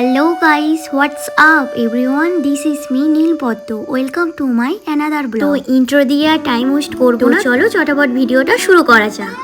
Hello up everyone this is me Neel Neelpadma welcome to my another blog তো intro দিয়ে আর time waste করব না। চলো চটাপট ভিডিওটা শুরু করা যাক।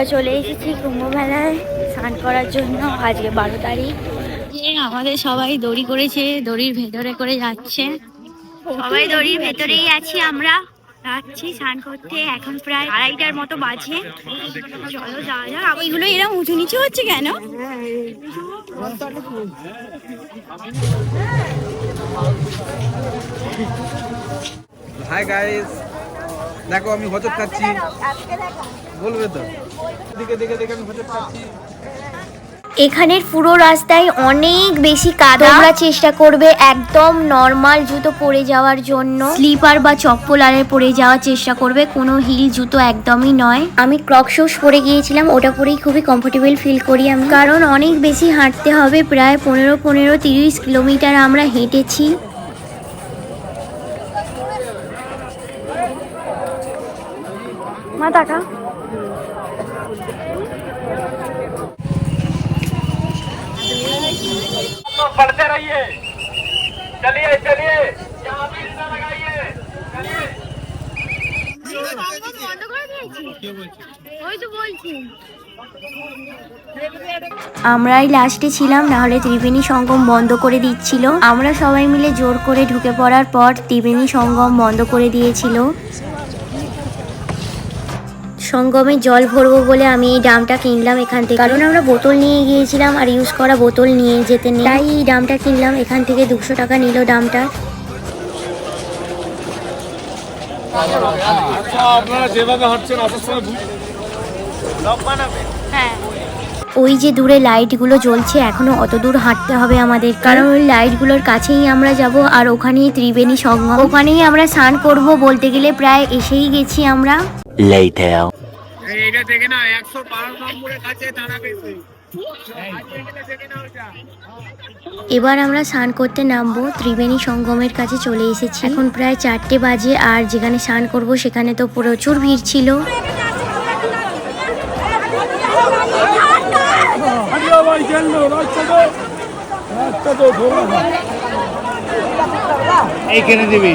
আমরা চলে এসেছি কুম্ভ মেলায় স্নান করার জন্য আজকে বারো তারিখ। আমাদের সবাই দড়ি করেছে দড়ির ভেতরে করে যাচ্ছে। সবাই দড়ির ভেতরেই আছি আমরা। যাচ্ছি স্নান করতে এখন প্রায় আড়াইটার মতো বাজে। চলো যাওয়া যাক। ওইগুলো এরকম উঁচু নিচু হচ্ছে কেন? হাই গাইস দেখো আমি হজর খাচ্ছি। বলবে তো। দিকে দেখে দেখে আমি হজর খাচ্ছি। এখানের পুরো রাস্তায় অনেক বেশি কাদা। তোমরা চেষ্টা করবে একদম নর্মাল জুতো পরে যাওয়ার জন্য। স্লিপার বা চপ্পল আরে পরে যাওয়ার চেষ্টা করবে। কোনো হিল জুতো একদমই নয়। আমি ক্রক শুজ পরে গিয়েছিলাম। ওটা পরেই খুবই কমফোর্টেবল ফিল করি আমি। কারণ অনেক বেশি হাঁটতে হবে। প্রায় পনেরো পনেরো তিরিশ কিলোমিটার আমরা হেঁটেছি। টাকা तो बढ़ते रहिए चलिए चलिए यहाँ भी ना लगाइए चलिए আমরাই লাস্টে ছিলাম না হলে ত্রিবেণী সঙ্গম বন্ধ করে দিচ্ছিল আমরা সবাই মিলে জোর করে ঢুকে পড়ার পর ত্রিবেণী সঙ্গম বন্ধ করে দিয়েছিল সঙ্গমে জল ভরবো বলে আমি এই ডামটা কিনলাম এখান থেকে। কারণ আমরা বোতল নিয়ে গিয়েছিলাম আর ইউজ করা বোতল নিয়ে যেতে নেই। তাই এই ডামটা কিনলাম, এখান থেকে দুশো টাকা নিল ডামটা। ওই যে দূরে লাইটগুলো জ্বলছে, এখনও অত দূর হাঁটতে হবে আমাদের। কারণ ওই লাইটগুলোর কাছেই আমরা যাব আর ওখানেই ত্রিবেণী সঙ্গম। ওখানেই আমরা স্নান করব বলতে গেলে প্রায় এসেই গেছি আমরা. এইটা দেখে না একশো বারো নম্বরের কাছে এবার আমরা স্নান করতে নামবো ত্রিবেণী সঙ্গমের কাছে চলে এসেছি। এখন প্রায় চারটে বাজে আর যেখানে স্নান করব সেখানে তো প্রচুর ভিড় ছিল। এইখানে দিবি?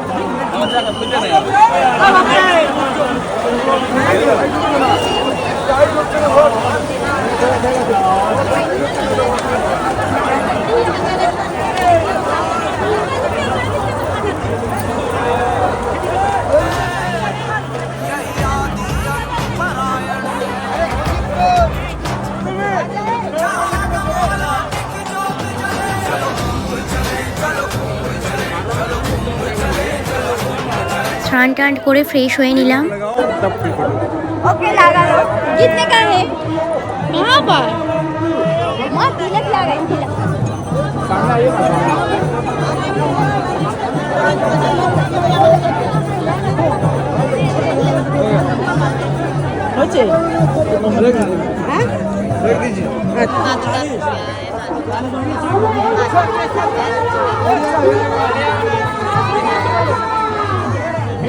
Thank you. স্নান করে ফ্রেশ হয়ে নিলাম।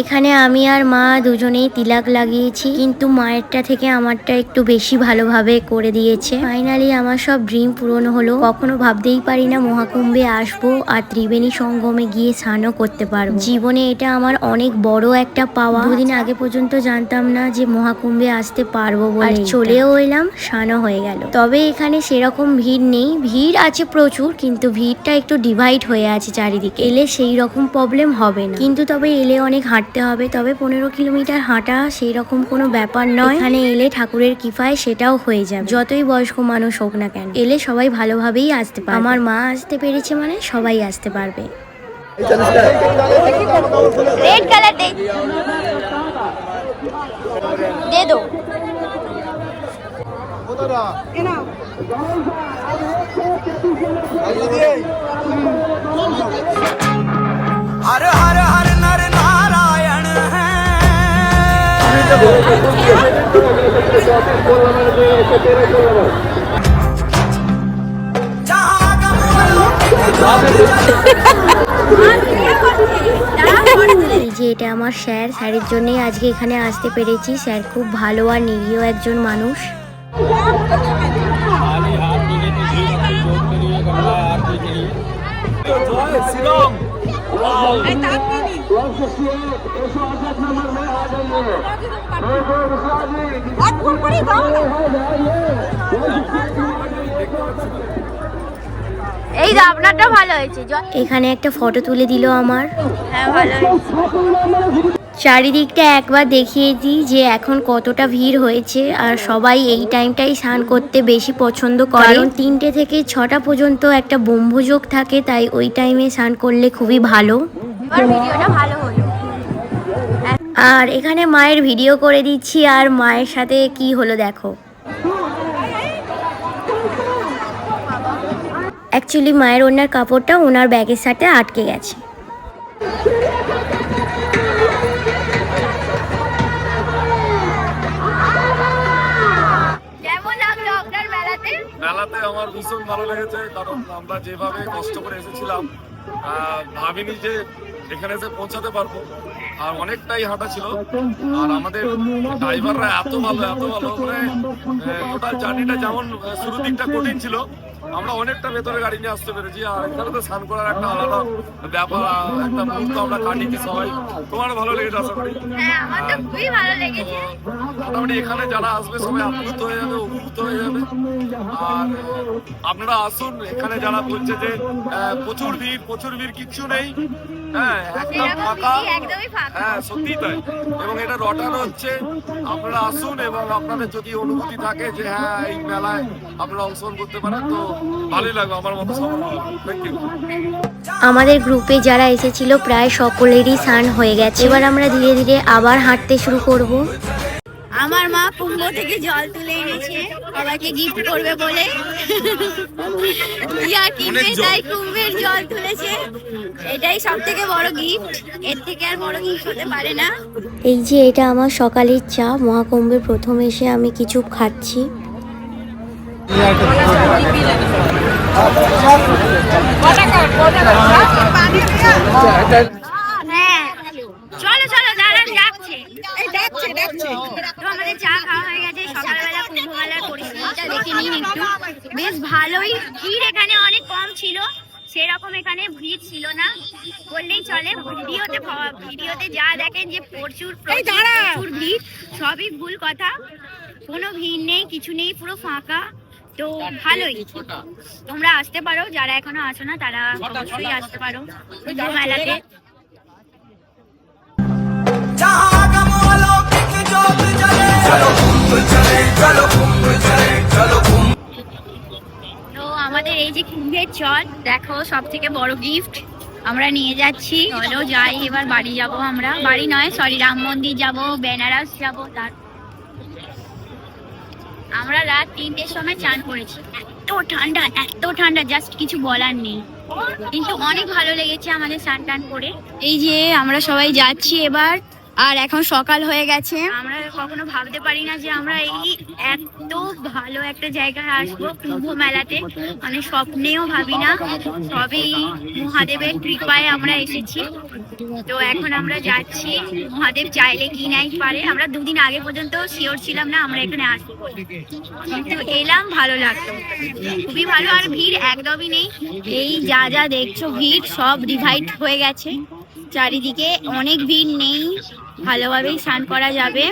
এখানে আমি আর মা দুজনেই তিলাক লাগিয়েছি, কিন্তু মায়েরটা থেকে আমারটা একটু বেশি ভালোভাবে করে দিয়েছে। ফাইনালি আমার সব ড্রিম পূরণ হলো। কখনো ভাবতেই পারি না মহাকুম্ভে আসব আর ত্রিবেণী সঙ্গমে গিয়ে স্নানও করতে পারব। জীবনে এটা আমার অনেক বড় একটা পাওয়া। দুদিন আগে পর্যন্ত জানতাম না যে মহাকুম্ভে আসতে পারব বলে চলেও এলাম, স্নানও হয়ে গেল। তবে এখানে সেরকম ভিড় নেই। ভিড় আছে প্রচুর, কিন্তু ভিড়টা একটু ডিভাইড হয়ে আছে চারিদিকে। এলে সেই রকম প্রবলেম হবে না। কিন্তু তবে এলে অনেক হাঁটতে হবে তবে পনেরো কিলোমিটার হাঁটা সেই রকম কোনো ব্যাপার নয় এখানে এলে ঠাকুরের কৃপায় সেটাও হয়ে যাবে যতই বয়স্ক মানুষ হোক না কেন এলে সবাই ভালোভাবেই আসতে পারবে আমার মা আসতে পেরেছে মানে সবাই আসতে পারবে रेड कलर दे दे दो हर हर हर যে এটা আমার স্যার স্যারের জন্যই আজকে এখানে আসতে পেরেছি। স্যার খুব ভালো আর নিরীহ একজন মানুষ। এই আপনারটা ভালো হয়েছে এখানে একটা ফটো তুলে দিল আমার। হ্যাঁ ভালো হয়েছে। চারিদিকটা একবার দেখিয়ে দিই যে এখন কতটা ভিড় হয়েছে আর সবাই এই টাইমটাই স্নান করতে বেশি পছন্দ করে। কারণ তিনটে থেকে ছটা পর্যন্ত একটা ব্রহ্মযোগ থাকে তাই ওই টাইমে স্নান করলে খুবই ভালো। এবার ভিডিওটা ভালো হলো। আর এখানে মায়ের ভিডিও করে দিচ্ছি আর মায়ের সাথে কি হলো দেখো। অ্যাকচুয়ালি মায়ের ওনার কাপড়টা ওনার ব্যাগের সাথে আটকে গেছে। আমার ভীষণ ভালো লেগেছে, কারণ আমরা যেভাবে কষ্ট করে এসেছিলাম ভাবিনি যে এখানে এসে পৌঁছাতে পারব। আর অনেকটাই হাঁটা ছিল। আর আমাদের ড্রাইভাররা এত ভালো এত ভালো মানে টোটাল জার্নিটা যেমন শুরু শুরুর দিকটা কঠিন ছিল আমরা অনেকটা ভেতরে গাড়ি নিয়ে আসতে পেরেছি আর এখানে তো স্নান করার একটা আলাদা ব্যাপার একটা মুহূর্ত আমরা কাটিয়েছি সবাই। তোমার ভালো লেগেছে আশা করি? হ্যাঁ মোটামুটি এখানে যারা আসবে সবাই আপ্লুত হয়ে যাবে উপকৃত হয়ে যাবে। আর আপনারা আসুন এখানে যারা বলছে যে প্রচুর ভিড় প্রচুর ভিড় কিচ্ছু নেই। হ্যাঁ একদম ফাঁকা। হ্যাঁ সত্যি তাই। এবং এটা রটানো হচ্ছে। আপনারা আসুন এবং আপনাদের যদি অনুভূতি থাকে যে হ্যাঁ এই মেলায় আপনারা অংশগ্রহণ করতে পারেন তো ভালোই লাগবে আমার মতো সবার থ্যাংক ইউ আমাদের গ্রুপে যারা এসেছিল প্রায় সকলেরই স্নান হয়ে গেছে। এবার আমরা ধীরে ধীরে আবার হাঁটতে শুরু করব। আমার মা কুম্ভ থেকে জল তুলে এনেছে। সবাইকে গিফট করবে বলে। ইয়া কিনবে তাই কুম্ভের জল তুলেছে। এটাই সব থেকে বড় গিফট এর থেকে আর বড় গিফট হতে পারে না। এই যে এটা আমার সকালের চা। মহাকুম্ভে প্রথম এসে আমি কিছু খাচ্ছি। চলো চলো আমাদের চা খাওয়া হয়ে গেছে সকালবেলা কুম্ভ পরিস্থিতিটা দেখে নিন একটু বেশ ভালোই ভিড় এখানে অনেক কম ছিল সেরকম এখানে ভিড় ছিল না বললেই চলে ভিডিওতে ভিডিওতে যা দেখেন যে প্রচুর প্রচুর ভিড়, সবই ভুল কথা। কোনো ভিড় নেই, কিছু নেই, পুরো ফাঁকা। তো ভালোই। তোমরা আসতে পারো যারা এখনও আসো না তারা অবশ্যই আসতে পারো। মেলাতে। তো আমাদের এই যে কুম্ভের চট দেখো সব থেকে বড় গিফট আমরা নিয়ে যাচ্ছি। চলো যাই এবার বাড়ি যাব আমরা। বাড়ি নয় সরি রাম মন্দির যাব বেনারস যাব তারপর আমরা রাত তিনটের সময় চান করেছি। এত ঠান্ডা এত ঠান্ডা জাস্ট কিছু বলার নেই। কিন্তু অনেক ভালো লেগেছে আমাদের স্নান টান করে। এই যে আমরা সবাই যাচ্ছি এবার। আর এখন সকাল হয়ে গেছে। আমরা কখনো ভাবতে পারি না যে আমরা এই এত ভালো একটা জায়গায় আসব কুম্ভ মেলাতে। মানে স্বপ্নেও ভাবি না। সবই মহাদেবের কৃপায় আমরা এসেছি। তো এখন আমরা যাচ্ছি। মহাদেব চাইলে কি নাই পারে। আমরা দুদিন আগে পর্যন্ত শিওর ছিলাম না আমরা এখানে আসব। কিন্তু এলাম, ভালো লাগতো খুবই ভালো। আর ভিড় একদমই নেই। এই যা যা দেখছ, ভিড় সব ডিভাইড হয়ে গেছে। চারিদিকে অনেক ভিড় নেই। ভালোভাবেই স্নান করা যাবে।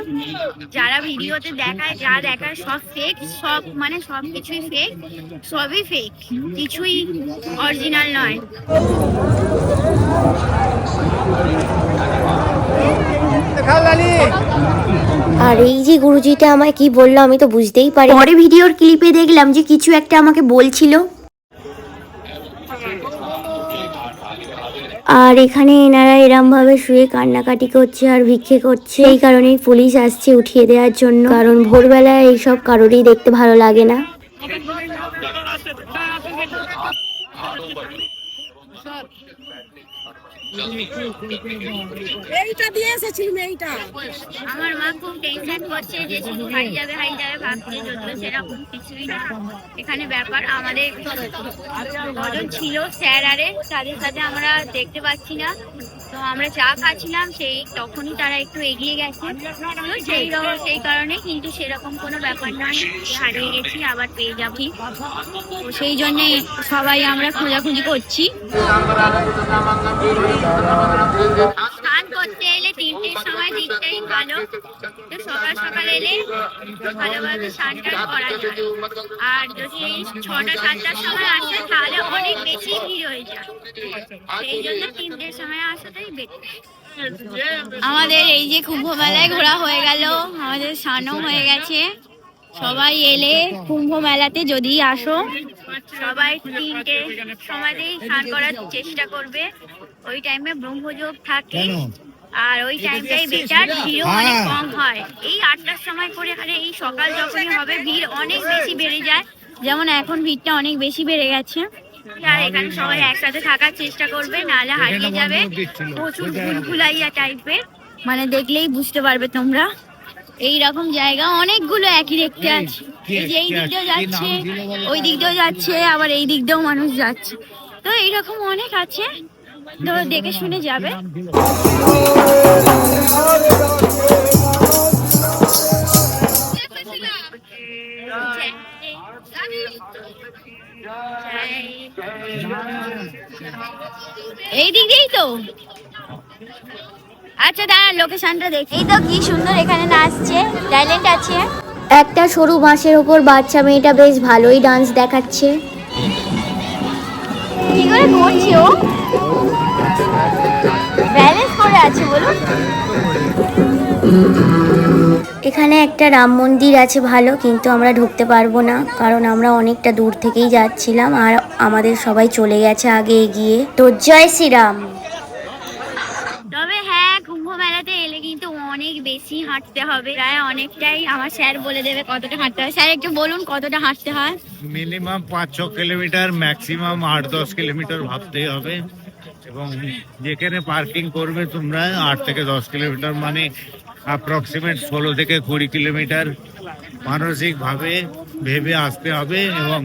যারা ভিডিওতে দেখায় যা দেখায় সব ফেক সব মানে সব কিছুই ফেক সবই ফেক কিছুই অরিজিনাল নয়। আর এই যে গুরুজিটা আমায় কি বলল আমি তো বুঝতেই পারি পরে ভিডিওর ক্লিপে দেখলাম যে কিছু একটা আমাকে বলছিল। আর এখানে এনারা এরম ভাবে শুয়ে কান্নাকাটি করছে আর ভিক্ষে করছে। এই কারণেই পুলিশ আসছে উঠিয়ে দেওয়ার জন্য। কারণ ভোরবেলায় এইসব কারোরই দেখতে ভালো লাগে না। এইটা দিয়ে এসেছি মেয়েটা। আমার মা খুব টেনশন করছে যে শুধু হাই যাবে হাই যাবে ভাবছে, যদিও সেরকম কিছুই না। এখানে ব্যাপার আমাদের কজন ছিল, স্যার আরে, তাদের সাথে আমরা দেখতে পাচ্ছি না। তো আমরা চা খাচ্ছিলাম, সেই তখনই তারা একটু এগিয়ে গেছে। সেই সেই কারণে কিন্তু সেরকম কোনো ব্যাপার নয় হারিয়ে গেছি, আবার পেয়ে যাবি। তো সেই জন্যে সবাই আমরা খোঁজাখুঁজি করছি। স্নান করতে এলে তিনটের সময় দিকটাই ভালো। তো সকাল সকাল এলে ভালোভাবে স্নানটা করা যায়। আর যদি ছটা, সাতটার সময় আসে, তাহলে অনেক বেশি ভিড় হয়ে যায়। সেই জন্য তিনটের সময় বেটার আমাদের এই যে কুম্ভ মেলায় ঘোরা হয়ে গেল আমাদের স্নানও হয়ে গেছে। সবাই এলে কুম্ভ মেলাতে যদি আসো সবাই তিনটে সময়তেই স্নান করার চেষ্টা করবে। ওই টাইমে ব্রহ্মযোগ থাকে আর ওই টাইমটাই বেটার ভিড়ও অনেক কম হয়। এই আটটার সময় করে এখানে এই সকাল যখনই হবে ভিড় অনেক বেশি বেড়ে যায়। যেমন এখন ভিড়টা অনেক বেশি বেড়ে গেছে। আর এখানে সবাই একসাথে থাকার চেষ্টা করবে নাহলে হারিয়ে যাবে। প্রচুর ভুলভুলাইয়া টাইপের মানে দেখলেই বুঝতে পারবে তোমরা। এই রকম জায়গা অনেকগুলো একই দেখতে আছে। এই যে এই দিক দিয়েও যাচ্ছে ওই দিক দিয়েও যাচ্ছে আবার এই দিক দিয়েও মানুষ যাচ্ছে। তো এইরকম অনেক আছে। তো দেখে শুনে যাবে। এই দিক দিয়েই তো। আচ্ছা দাঁড়া লোকেশনটা দেখি। এই তো কি সুন্দর এখানে নাচছে ট্যালেন্ট আছে। একটা সরু বাঁশের ওপর বাচ্চা মেয়েটা বেশ ভালোই ডান্স দেখাচ্ছে। কি করে করছে ও? ব্যালেন্স করে আছে বলুন। এখানে একটা রাম মন্দির আছে ভালো কিন্তু আমরা ঢুকতে পারব না কারণ আমরা অনেকটা দূর থেকেই যাচ্ছিলাম আর আমাদের সবাই চলে গেছে আগে এগিয়ে। তো জয় শ্রীরাম। তবে হ্যাঁ কুম্ভ মেলাতে এলে কিন্তু অনেক বেশি হাঁটতে হবে। প্রায় অনেকটাই আমার স্যার বলে দেবে কতটা হাঁটতে হয়। স্যার একটু বলুন কতটা হাঁটতে হয়? মিনিমাম পাঁচ ছ কিলোমিটার ম্যাক্সিমাম আট দশ কিলোমিটার ভাবতেই হবে। এবং যেখানে পার্কিং করবে তোমরা আট থেকে দশ কিলোমিটার মানে অ্যাপ্রক্সিমেট ষোলো থেকে কুড়ি কিলোমিটার মানসিকভাবে ভেবে আসতে হবে এবং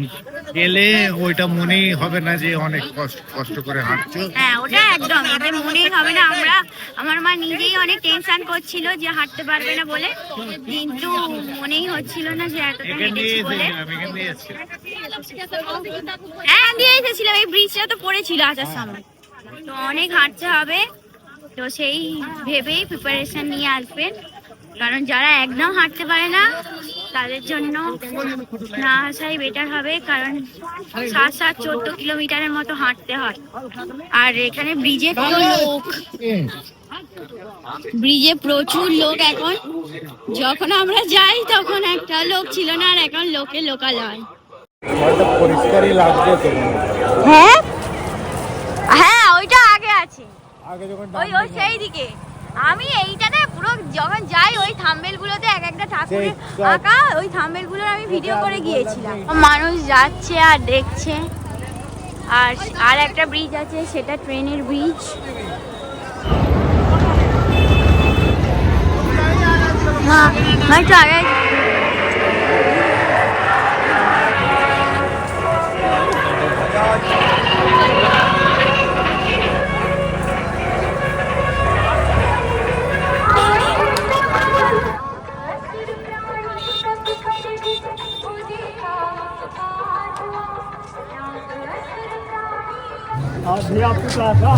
গেলে ওইটা মনেই হবে না যে অনেক কষ্ট কষ্ট করে হাঁটছো। হ্যাঁ ওটা একদম। মনেই হবে না। আমরা আমার মা নিজেই অনেক টেনশন করছিল যে হাঁটতে পারবে না বলে। কিন্তু মনেই হচ্ছিল না যে এতটা হেঁটেছি বলে। হ্যাঁ দিয়ে এসেছিলাম। এই ব্রিজটা তো পড়েছিল আসার সময়। তো অনেক হাঁটতে হবে। তো সেই ভেবেই প্রিপারেশন নিয়ে আসবেন। কারণ যারা একদম হাঁটতে পারে না, তাদের জন্য না আসাই বেটার হবে, কারণ সাত সাত চোদ্দ কিলোমিটারের মতো হাঁটতে হয়। আর এখানে ব্রিজে লোক। ব্রিজে প্রচুর লোক এখন। যখন আমরা যাই, তখন একটা লোক ছিল না, আর এখন লোকে লোকাল হয় হ্যাঁ? আছে ওই ওই সেই দিকে। আমি এইটাতে পুরো যখন যাই ওই থাম্বেল গুলোতে এক একটা ঠাকুরের আঁকা ওই থাম্বেলগুলোর আমি ভিডিও করে গিয়েছিলাম। মানুষ যাচ্ছে আর দেখছে। আর আর একটা ব্রিজ আছে সেটা ট্রেনের ব্রিজ हाँ मैं तो आया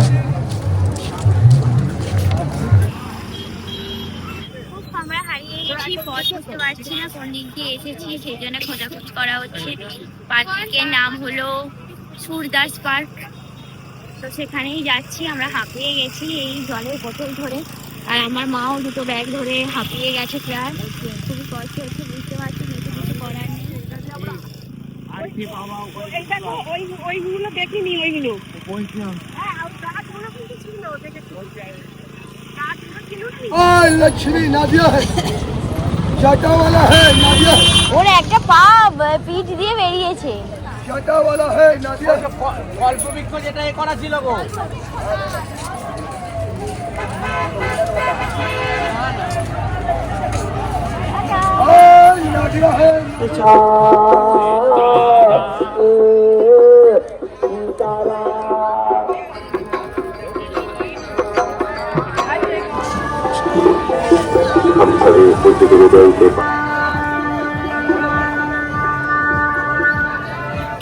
আমরা হারিয়ে গেছি পথ বুঝতে পারছি না কোন দিক দিয়ে এসেছি সেই জন্য খোঁজাখুঁজ করা হচ্ছে পার্কের নাম হলো সুরদাস পার্ক তো সেখানেই যাচ্ছি আমরা হাঁপিয়ে গেছি এই জলের বোতল ধরে আর আমার মাও দুটো ব্যাগ ধরে হাঁপিয়ে গেছে প্রায় খুবই কষ্ট হচ্ছে ওইগুলো দেখিনি ওইগুলো ओए लक्ष्मी नादिया है चाटा वाला है नादिया ওর একটা পা পিঠ দিয়ে বেরিয়েছে चाटा वाला है नादिया অল্প বৃক্ষ যেটা এ করা ছিল গো ओए नादिया है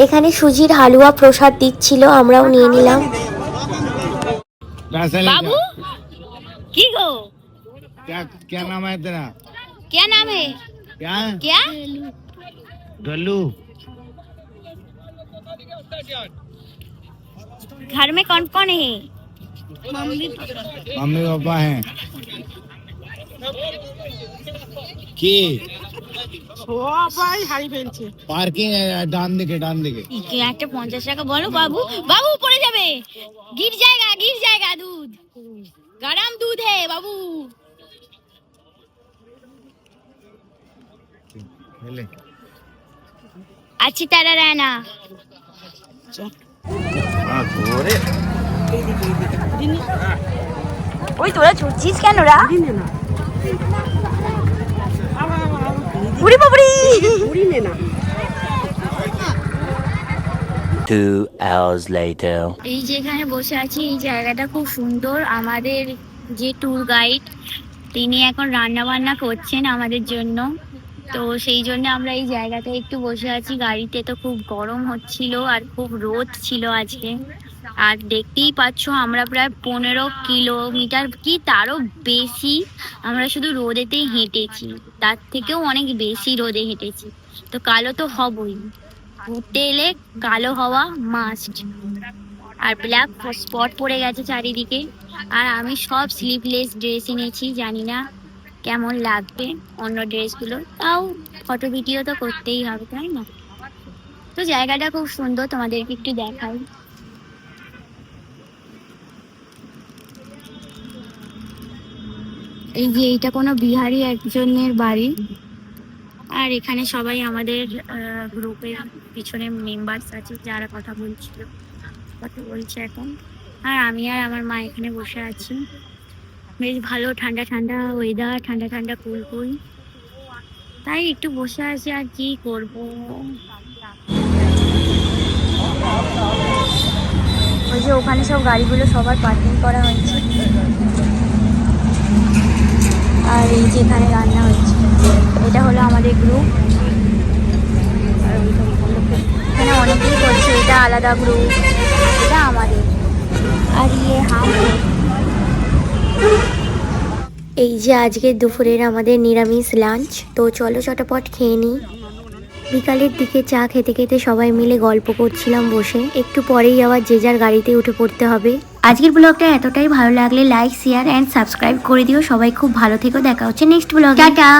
এখানে সুজির হালুয়া প্রসাদ দিচ্ছিল আমরাও নিয়ে নিলাম पैसा बाबू की गो क्या क्या नाम है तेरा क्या नाम है क्या क्या गल्लू घर में कौन कौन है मम्मी पापा हैं কি ও আবার হাড়ি ফেলছে পার্কিং ডান দিকে ডান দিকে কি একটা পঞ্চাশ টাকা বলো বাবু বাবু পড়ে যাবে গির জায়গা গির জায়গা দুধ গরম দুধ है বাবু হেলে अच्छी तरह रहना ওই তোরা ছুটছিস কেন রা Two hours later. এই যেখানে বসে আছি এই জায়গাটা খুব সুন্দর। আমাদের যে ট্যুর গাইড তিনি এখন রান্না বান্না করছেন আমাদের জন্য। তো সেই জন্য আমরা এই জায়গাতে একটু বসে আছি। গাড়িতে তো খুব গরম হচ্ছিল আর খুব রোদ ছিল আজকে। আর দেখতেই পাচ্ছ আমরা প্রায় পনেরো কিলোমিটার কি তারও বেশি আমরা শুধু রোদেতেই হেঁটেছি। তার থেকেও অনেক বেশি রোদে হেঁটেছি। তো কালো তো হবই। ঘুরতে এলে কালো হওয়া মাস্ট আর ব্ল্যাক স্পট পড়ে গেছে চারিদিকে। আর আমি সব স্লিভলেস ড্রেস এনেছি, জানি না কেমন লাগবে অন্য ড্রেসগুলো তাও ফটো ভিডিও তো করতেই হবে, তাই না? তো জায়গাটা খুব সুন্দর, তোমাদেরকে একটু দেখাই। এই যে এইটা কোনো বিহারি একজনের বাড়ি। আর এখানে সবাই আমাদের গ্রুপের পিছনে মেম্বার্স আছে যারা কথা বলছিল, কথা বলছে এখন। আর আমি আর আমার মা এখানে বসে আছি। বেশ ভালো, ঠান্ডা ঠান্ডা ওয়েদার ঠান্ডা ঠান্ডা কুল কুল। তাই একটু বসে আছি আর কি করব। ওই যে ওখানে সব গাড়িগুলো সবার পার্কিং করা হয়েছে আর এই যে এখানে রান্না হচ্ছে এটা হলো আমাদের এটা আলাদা আমাদের। আর ইয়ে এই যে আজকে দুপুরের আমাদের নিরামিষ লাঞ্চ তো চলো চটপট খেয়ে নিই। বিকালের দিকে চা খেতে খেতে সবাই মিলে গল্প করছিলাম বসে। একটু পরেই আবার যে যার গাড়িতে উঠে পড়তে হবে। আজকের ব্লগটা এতটাই ভালো লাগলে লাইক শেয়ার অ্যান্ড সাবস্ক্রাইব করে দিও। সবাই খুব ভালো থেকো। দেখা হচ্ছে নেক্সট ব্লগ টাটা!